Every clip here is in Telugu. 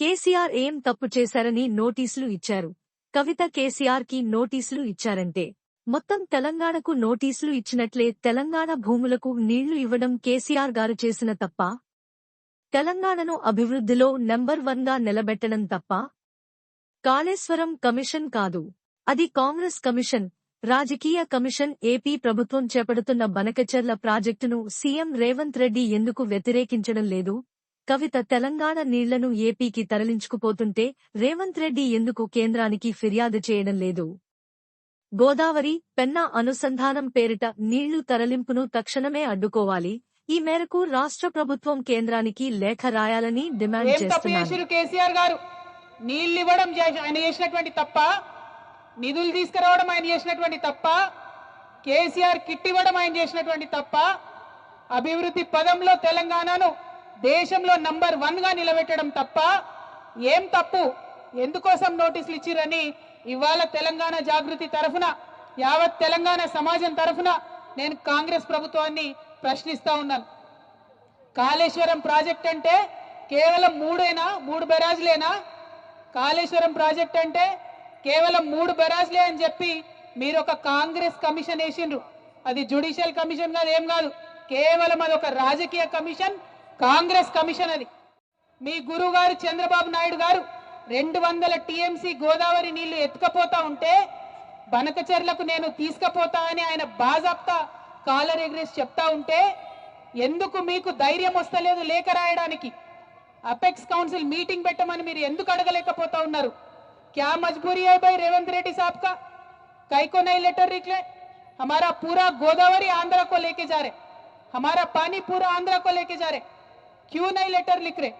కేసీఆర్ ఏం తప్పు చేశారని నోటీసులు ఇచ్చారు. కవిత కేసీఆర్కి నోటీసులు ఇచ్చారంటే మొత్తం తెలంగాణకు నోటీసులు ఇచ్చినట్లే తెలంగాణ భూములకు నీళ్ళు ఇవ్వడం కేసీఆర్ గారు చేసిన తప్ప? తెలంగాణను అభివృద్ధిలో నెంబర్ వన్గా నిలబెట్టడం తప్ప? కాళేశ్వరం కమిషన్ కాదు. అది కాంగ్రెస్ కమిషన్. రాజకీయ కమిషన్ ఏపీ ప్రభుత్వం చేపడుతున్న బనకచర్ల ప్రాజెక్టును సీఎం రేవంత్ రెడ్డి ఎందుకు వ్యతిరేకించడం లేదు? కవిత తెలంగాణ నీళ్ళను ఏపీకి తరలించుకుపోతుంటే రేవంత్ రెడ్డి ఎందుకు కేంద్రానికి ఫిర్యాదు చేయడం లేదు? గోదావరి పెన్నా అనుసంధానం పేరిట నీళ్ళు తరలింపును తక్షణమే అడ్డుకోవాలి. ఈ మేరకు రాష్ట్ర ప్రభుత్వం కేంద్రానికి లేఖ రాయాలని డిమాండ్ చేస్తున్నారు. కేసీఆర్ గారు? ఇవ్వడం ఆయన చేసినటువంటి తప్ప నిధులు తీసుకురావడం ఆయన చేసినటువంటి తప్ప కేసీఆర్ కిట్ ఇవ్వడం ఆయన చేసినటువంటి తప్ప అభివృద్ధి పదంలో తెలంగాణను దేశంలో నంబర్ వన్గా నిలబెట్టడం తప్ప ఏం తప్పు? ఎందుకోసం నోటీసులు ఇచ్చిరని ఇవాళ తెలంగాణ జాగృతి తరఫున యావత్ తెలంగాణ సమాజం తరఫున నేను కాంగ్రెస్ ప్రభుత్వాన్ని ప్రశ్నిస్తా ఉన్నాను. కాళేశ్వరం ప్రాజెక్ట్ అంటే కేవలం మూడేనా? మూడు బెరాజ్లేనా? కాళేశ్వరం ప్రాజెక్ట్ అంటే కేవలం మూడు బెరాజ్లే అని చెప్పి మీరు ఒక కాంగ్రెస్ కమిషన్ వేసిండ్రు. అది జ్యుడిషియల్ కమిషన్ కాదు ఏం కాదు. కేవలం అది ఒక రాజకీయ కమిషన్ కాంగ్రెస్ కమిషన్ అది మీ గురువు గారు చంద్రబాబు నాయుడు గారు రెండు వందల టీఎంసీ గోదావరి నీళ్లు ఎత్తుకపోతా ఉంటే బనకచెర్లకు నేను తీసుకపోతా అని ఆయన బాజాప్తా కాలర్ ఎగ్రెస్ చెప్తా ఉంటే ఎందుకు మీకు ధైర్యం వస్తలేదు లేఖ రాయడానికి అపెక్స్ కౌన్సిల్ మీటింగ్ పెట్టమని మీరు ఎందుకు అడగలేకపోతా ఉన్నారు क्या मजबूरी है भाई रेवंत रेड्डी साहब का कई को नहीं लेटर निकले हमारा पूरा गोदावरी आंध्र को लेके जा रहे हमारा पानी पूरा आंध्र को लेके जा रहे క్యూ నై లెటర్ లిఖరే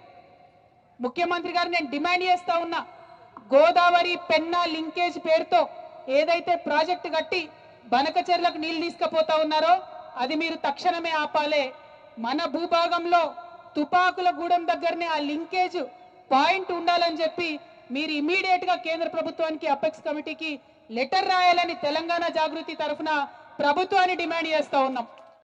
ముఖ్యమంత్రి గారు నేను డిమాండ్ చేస్తా ఉన్నా గోదావరి పెన్నా లింకేజ్ పేరుతో ఏదైతే ప్రాజెక్టు కట్టి బనకచెర్లకు నీళ్ళు తీసుకుపోతా ఉన్నారో అది మీరు తక్షణమే ఆపాలే. మన భూభాగంలో తుపాకుల గూడెం దగ్గరనే ఆ లింకేజ్ పాయింట్ ఉండాలని చెప్పి మీరు ఇమీడియట్గా కేంద్ర ప్రభుత్వానికి అపెక్స్ కమిటీకి లెటర్ రాయాలని తెలంగాణ జాగృతి తరఫున ప్రభుత్వాన్ని డిమాండ్ చేస్తా ఉన్నాం.